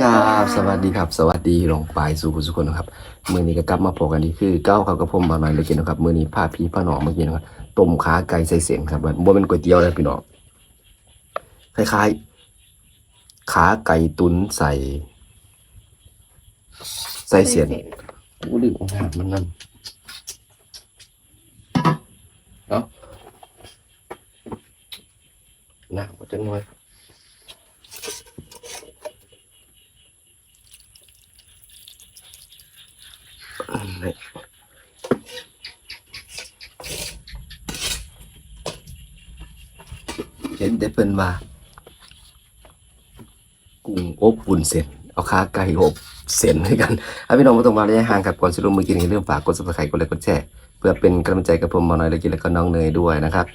วัสดีครับ สวัสดีครับ สวัสดีลงไปสู่ผู้สุคนนะครับมือนี้ก็กลับมาพบกันอีกคือเก้าครับกับผมบางหน่อยเลยกินนะครับมือนี้พาพี่พาน้องมากินนะครับต้มขาไก่ใส่เสียงครับมันบ่เป็นก๋วยเตี๋ยวเลยพี่น้องคล้ายๆ ขาไก่ตุ๋นใส่ ใส่เสียงโอ้ลืมเอาหามันนั่นเนาะหนักกว่าจังเลย เห็นแต่เพิ่นว่ากุ้งอบวุ้นเส้นเอาขาไก่อบเส้นให้กันเอาพี่น้องมาตรงมาระยะห่างกับก่อนสิลงมือกินในเรื่องฝากกด subscribe กดไลค์กดแชร์เพื่อเป็นกำลังใจกับผมมาหน่อยเลยกินแล้วก็น้องเนยด้วยนะครับ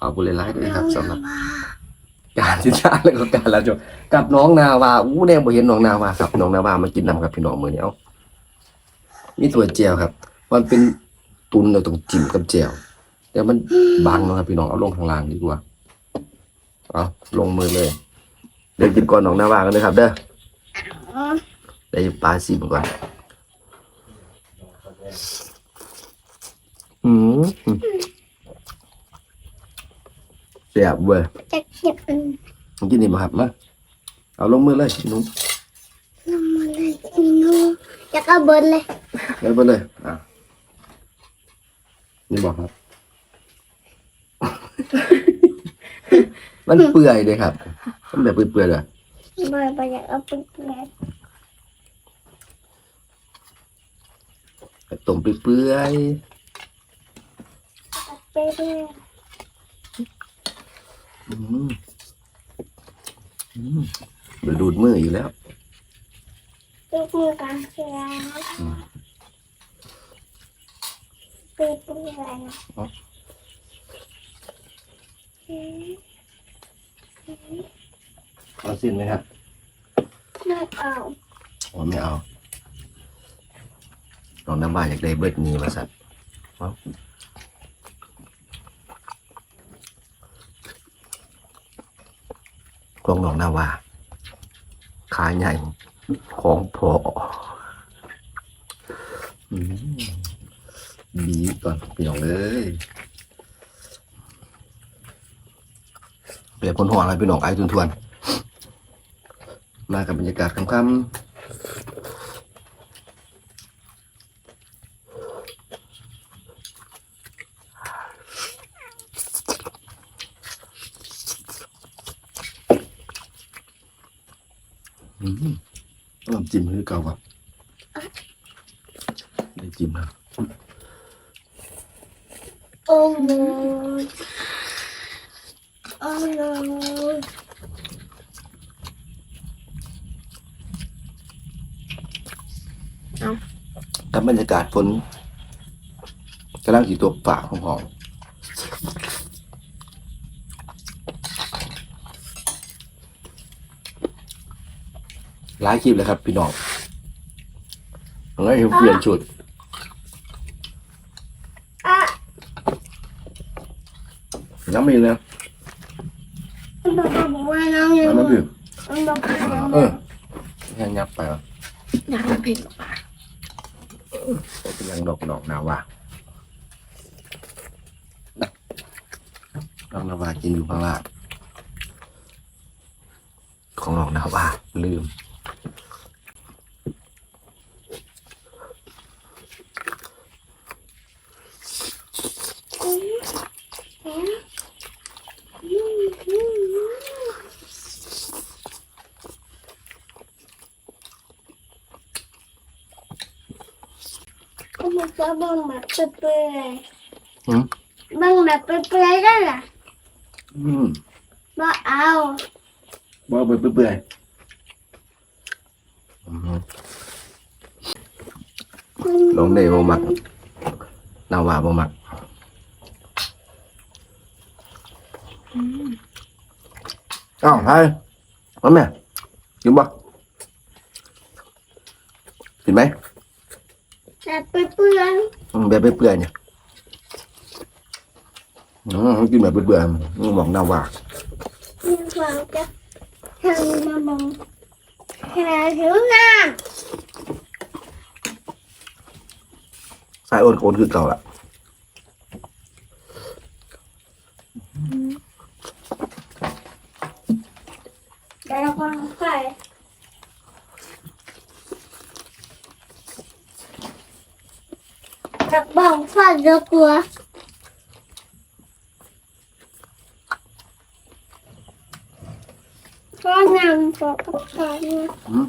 ขอบคุณหลายๆด้วยครับสำหรับการที่ชาแล้วก็การละจบกับน้องนาวาอู้แน่บ่เห็นน้องนาวาครับน้องนาวามากินนำกับพี่น้องมือนี้เอา มีตัวเจียวครับ มันเป็นตุนเราต้องจิ้มกับเจียวแต่มันบางนะครับพี่น้องเอาลงข้างล่างดีกว่า เอาลงมือเลย เดี๋ยวกินก่อนน้องนาวากันเลยครับ เด้อเดี๋ยวปลาซิมก่อนอืมเสียบเว้ยจะเก็บอันมึงกินนี่บ่ครับมาเอาลงมือเลยนุ่มลงมาเลยอีนูจะก็เบิร์นเลย เลยไปเลยอะนี่บอกครับ มันเปื่อยเลยครับ มันแบบเปื่อยๆเลยบอยบอยอยากเอาไปเปลี่ยนต้มเปื่อยไปเรื่อยๆอืมอืมเดี๋ยวดูดมืออยู่แล้วปีกมือกันเสีย ปีกเรื่อยนะอืมเอาสิ้นไหมครับไม่เอาผมไม่เอาลองน้ำบ้านอยากได้เบิดนี้มาสัตว์เอากองหนองนาวาขาใหญ่ของพออืม บีก่อนพี่น้องเลยเปียนพนหัวอะไรพี่น้องไอ้ทุนทวนมากับบรรยากาศค่ำๆอืมน้ำจิ้มคือเก่าป่ะได้จิ้มนะโอ้โหโอ้โหกับบรรยากาศฝนกำลังสีตัวฝ่าของหอมหลายคลิปเลยครับ พี่น้องเอาไงเปลี่ยนชุด อะ ยังไม่เลยบอกบอกว่าน้องอยู่มันไม่ถึงบอกว่าน้องเออยับยับไปวะอยากเป็นเพลงออกมาเป็นยังดอกดอกนาวาดอกนาวากินอยู่ข้างล่างของดอกนาวาลืม ก็มันจะบังแบบเปื่อยอืมๆบังแบบเปื่อยๆได้ล่ะอืมบ่เอาบ่เปื่อยเปื่อยอืมลงได้บ่มักนาวาบ่มักอ้าวไทยมาแม่กินบ่กินไหม แบบเปื่อยอืมแบบเปื่อยๆเนี่ยอืมกินแบบเปื่อยๆอืมบอกนาวาๆมีความจะทำมาบังแค่หิวน้สายโอนโอนคือเก่าละำเดี๋ยวเราก็ไปจ กบ้องฟ้าเรือกลัวก็นำตัวกับฉันอืม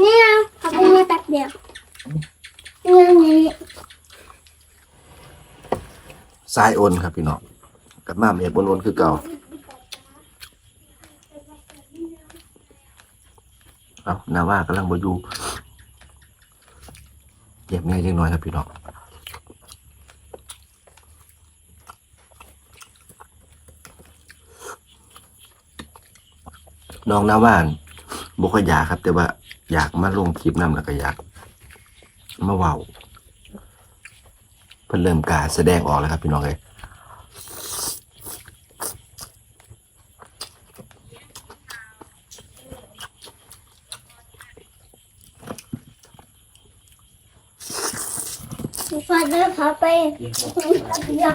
เนี่ยเอาไปมาตัดเดียวเรื่องนี้สายโอนครับพี่น้องกับมาเมียบนโอนคือเก่าเอา นาว่ากำลังบอยู่เก็บง่ายเล็กน้อยครับพี่น้องน้องนาว่านบุคอยากครับ แต่ว่าอยากมาลงคลิปนำแล้วก็อยาก มาเว้าเพิ่นเริ่มการแสดงออกแล้วครับพี่น้องเลย ฟ้าเดินขาไปตัดเดียว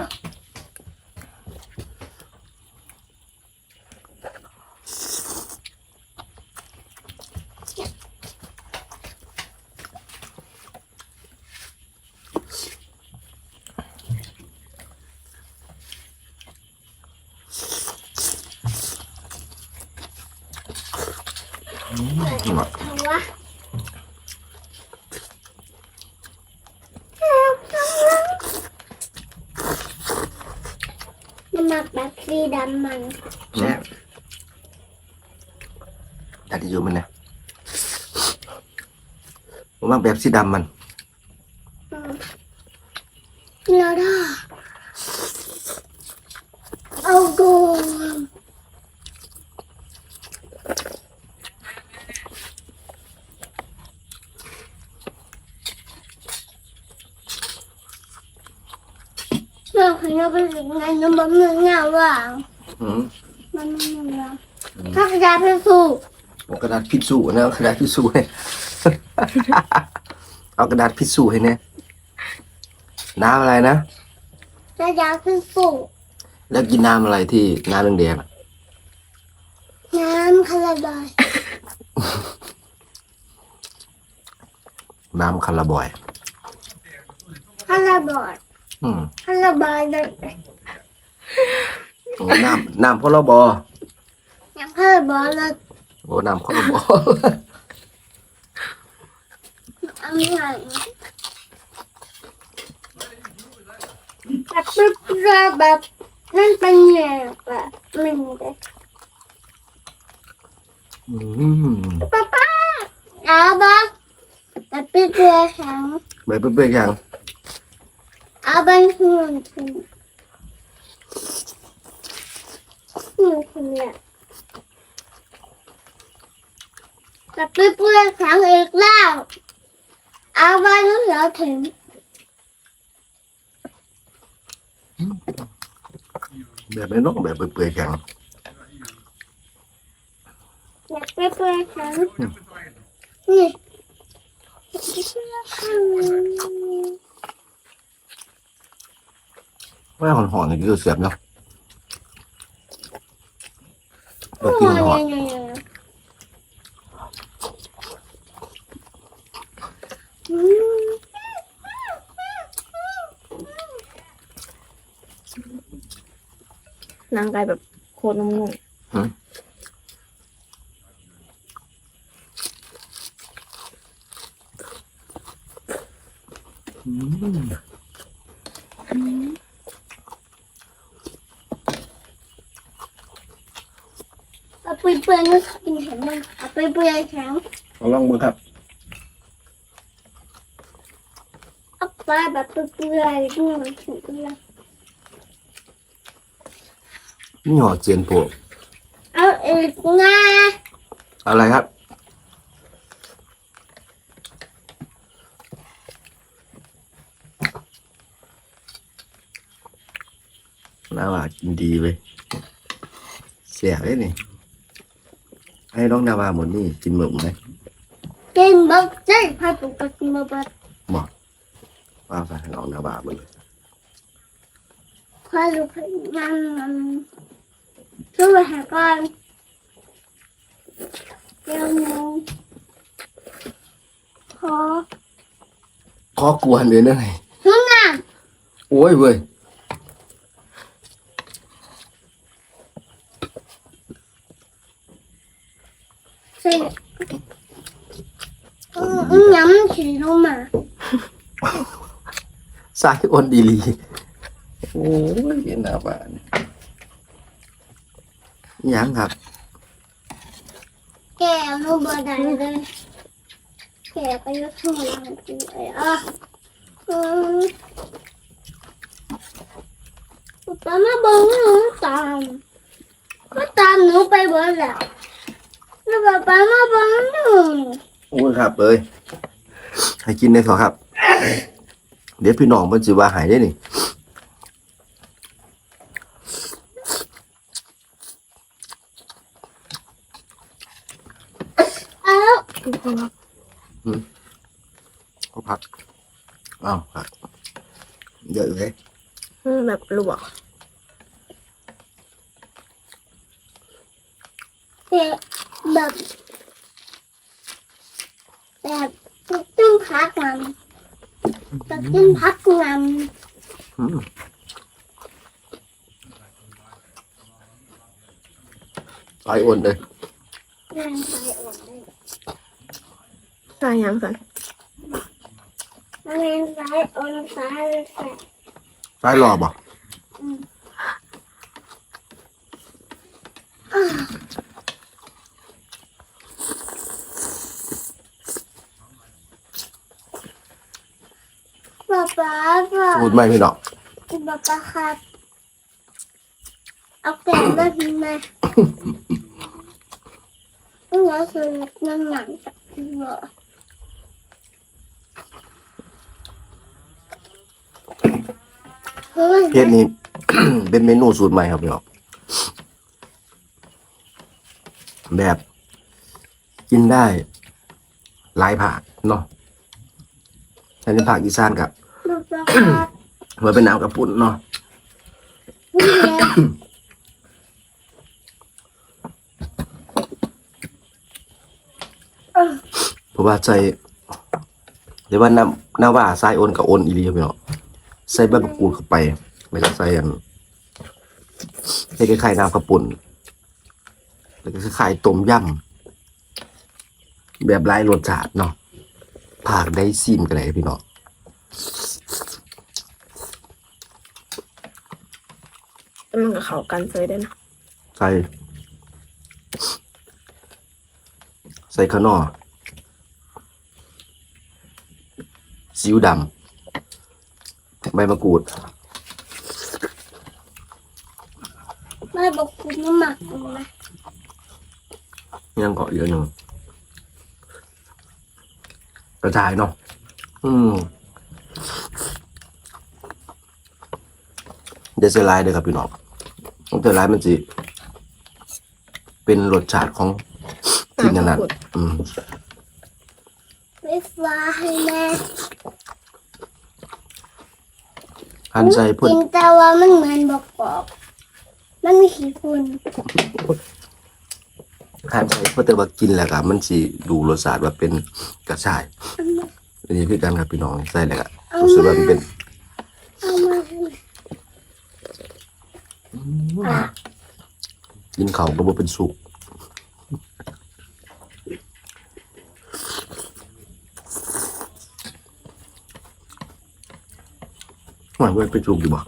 พี่น้อง ทำวะ มันมาแบบสีดำมันแซ่บดัดอยู่มันนะผมว่าแบบสีดำมันแล้วได้เอาดูเราข ยับไปถึงไงน้ำมันเงาว่ะอืมมันไม่เงาถ้ากระดาษเป็นสูเอากระดาษพิชชูนะเอากระดาษพิชชูให้เอากระดาษพิชชูให้เนี่ยน้ำอะไรนะกระดาษเป็นสูแล้วกินน้ำอะไรที่น้ำแดงๆอะน้ำคาราบายน้ำคาราบอยคาราบายอืม คาราบายเลย โอ้น้ำน้ำพลบน้ำคาราบายเลยโอ้น้ำพลบอันนี้แบบแบบแบบนั่นเป็นไงแบบมันเลยอืมป๊าป๊าเอาบ้างแบบเป็นเรือแข็งใบเปื่อยๆยังเอาบ้างคือมันคื อมันคือเนี่ยแบบเป็นเรือแข็งอีกแล้วเอาบ้างเหลือถึงแบบไม่นกแบบเปื่อยๆยังอยากไปเปิดฉันนี่ว่าหอนๆนี่คือเสียบเนาะ โอ้เรากินหอนย嗯นางกายแบบโคตรนุ่มอืม เอาไปเปิดนี่กินเห็นไหมเอาไปเปิดฉันเอาลองมือครับเอาไปแบบเปิดนี่มันถึงแล้วนี่หอเจียนโปะเอาอีกนะอะไรครับ น่าว่ากินดีเว้ยเสียเลยนี่ ให้น้องนาวาหมดนี่กินหมึกไหมกินบักใจพาตุกกินบักบักบอกว่าไปให้น้องนาวาหมดเลยพาลูกมันมันช่วยหาก่อนเดี๋ยวหนึงขอขอกวนเลยนะไงห้องน้โอ้ยเว้ยำสิอืมอืมย้ำฉีลงมา สายอ่อนดีลีโอ้ยนาวาเนี่ยยังครับแกลูกบดได้เลยแกไปยกช่วยมันกินไอ้อะอืมป้ามาบอกหนูตามก็ตามหนูไปหมดแล้วแล้วป้าป้ามาบอกหนูโอ้ยครับเอ้ยให้กินได้ขอครับ เดี๋ยวพี่น้องมันจะว่าหายได้นี่อ้าวทุกคนครับเขาพักอ้าวครับเยอะเลยอืมแบบลวกแกแบบแบบตึ้งพักมัน แบบตึ้งพักมันอืมสายอ่อนเลยแรงไปอ่อนเลยใส่ยังสันแรงไปอ่อนไปเลยสายหล่อบ่ป๊า ป๊าป๊าพูดไม่พี่น้องป๊าป๊าครับ เอาแกะมากินไหมต้องรอซื้อน้ำหนักจากที่เหรอเฮ้ยเพจนี้เป็นเมนูสูตรใหม่ครับพี่น้องแบบกินได้หลายผักเนาะอันนี้ผักอีสานกับ ป๊าป๊าครับเมื่อเป็นน้ำกระปุ่นเนาะนี่แหละเพราะว่าใส่เดี๋ยวว่าน้ำน้าว่าใส่โอนกับโอนอีหลีครับพี่น้องใส่ใบมะกรูดเข้าไปแล้วก็ใส่อันให้คล้ายๆน้ำกระปุ่นแล้วก็คล้ายๆต้มยำแบบไร้รสชาติเนาะผักได้ซิมกันเลยพี่น้อง แต่ มันกับเขากันเลยได้นะใส่ ใส่ข้างนอกซีอิ๊วดำใบมะกรูด ไม่บอกคุณน้ำหมักนะยังเกาะเยอะหนึ่งกระจายเนาะอืมเดซไลด์เลยครับพี่น้อง เดซไลด์มันจะเป็นรสชาติของที่นั่นนะอืมไม่ฟ้าให้แม่หันใส่เพ่นกินแต่ว่ามันเหมือนบอกกอกมันมีขี้ฝุ่นหันใส่เพื่อแต่ว่ากินแล้วก็มันสิดูรสชาติว่าเป็นกระชายอันนี้คือกันครับพี่น้องใส่แล้วก็รู้สึกว่ามันเป็น เอามาให้แม่ กินเขาก็บ่เป็นสุกหมายว่าเป็นสุกอยู่บ่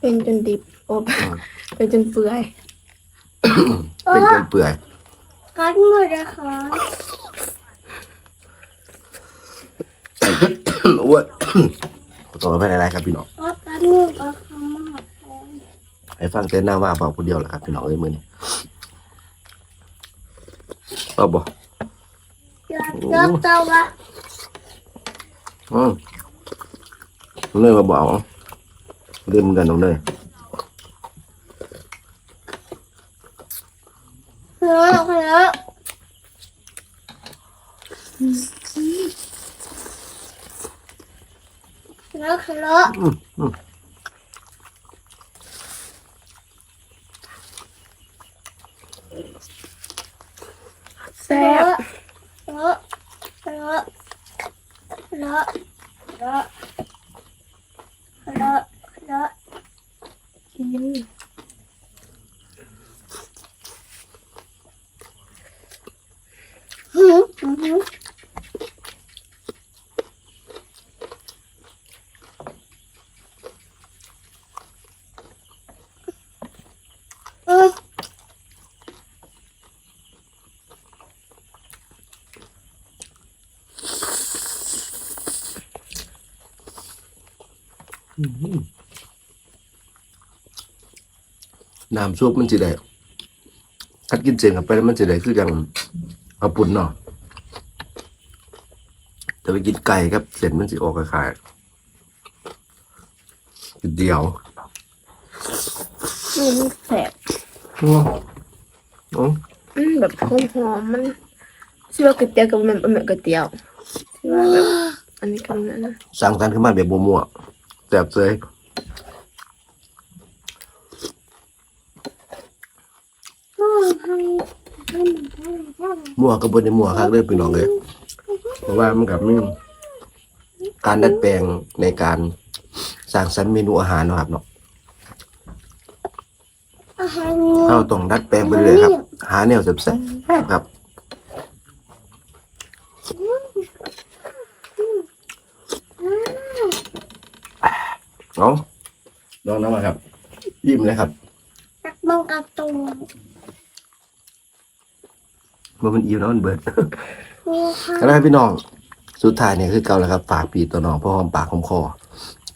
เป็นจนดิบโอบเป็นจนเปื่อย เป็นจนเปื่อยกัดหมดนะคะอ้วนขอโทษไม่ได้ไรครับพี่น้อง กัดกัดหมดก็คำมากให้ฟังเต้นหน้าว่าเปล่าคนเดียวแหละครับพี่น้องเอ้ยมือนี้เอาบ่อยากจับตัวว่าอืมเนื่อยมาบอกลืมกันน้องเนยเนื้อเนื้อเนื้อเนื้อ อืมอืม แซ่บเนื้อเนื้อเนื้อเนื้อเนื้อเนื้อกินหืมหืม อืม น้ำซุปมันจะได้คัดกินเจงกับไปแล้วมันจะได้คืออย่างเอาปุ่นเนาะแต่ไปกินไก่ครับ เสร็จมันจะออกคล้ายๆเดียวนี่มันแซ่บอ๋ออ๋ออืมแบบหอมหอมๆมันชื่อว่าก๋วยเตี๋ยวกับมันเป็นแบบก๋วยเตี๋ยวชื่อว่าแบบอันนี้กันนะสร้างสรรค์ขึ้นมาแบบมั่วๆ แต่บเลยมั่วก็บนในมั่วครับเลยพี่น้องเลยเพราะว่ามันกับมีการดัดแปลงในการสร้างสรรค์เมนูอาหารนะครับเนาะอาหารเราต้องดัดแปลงไปเรื่อยครับ หาแนวแซ่บๆครับ เอาลองน้ำมาครับ ยิ้มเลยครับนักบังการ์ตูนเมื่อมันอิ่มแล้วมันเบิด นี่ค่ะก็ได้พี่น้อง สุดท้ายเนี่ยคือเก่าแล้วครับ ฝากปีตัวน้องพ่อหอมปากหอมคอ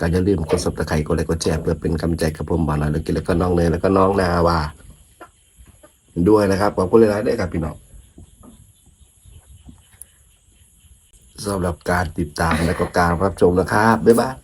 ก็อย่าลืมกดซับสไครต์กดไลค์กดแชร์เพื่อเป็นกำลังใจกับผมบอลหน่อยแล้วกินแล้วก็น้องเนยแล้วก็น้องนาวาด้วยนะครับขอบคุณเลยนะด้วยครับพี่น้องสำหรับการติดตามและก็การรับชมนะครับบ๊ายบาย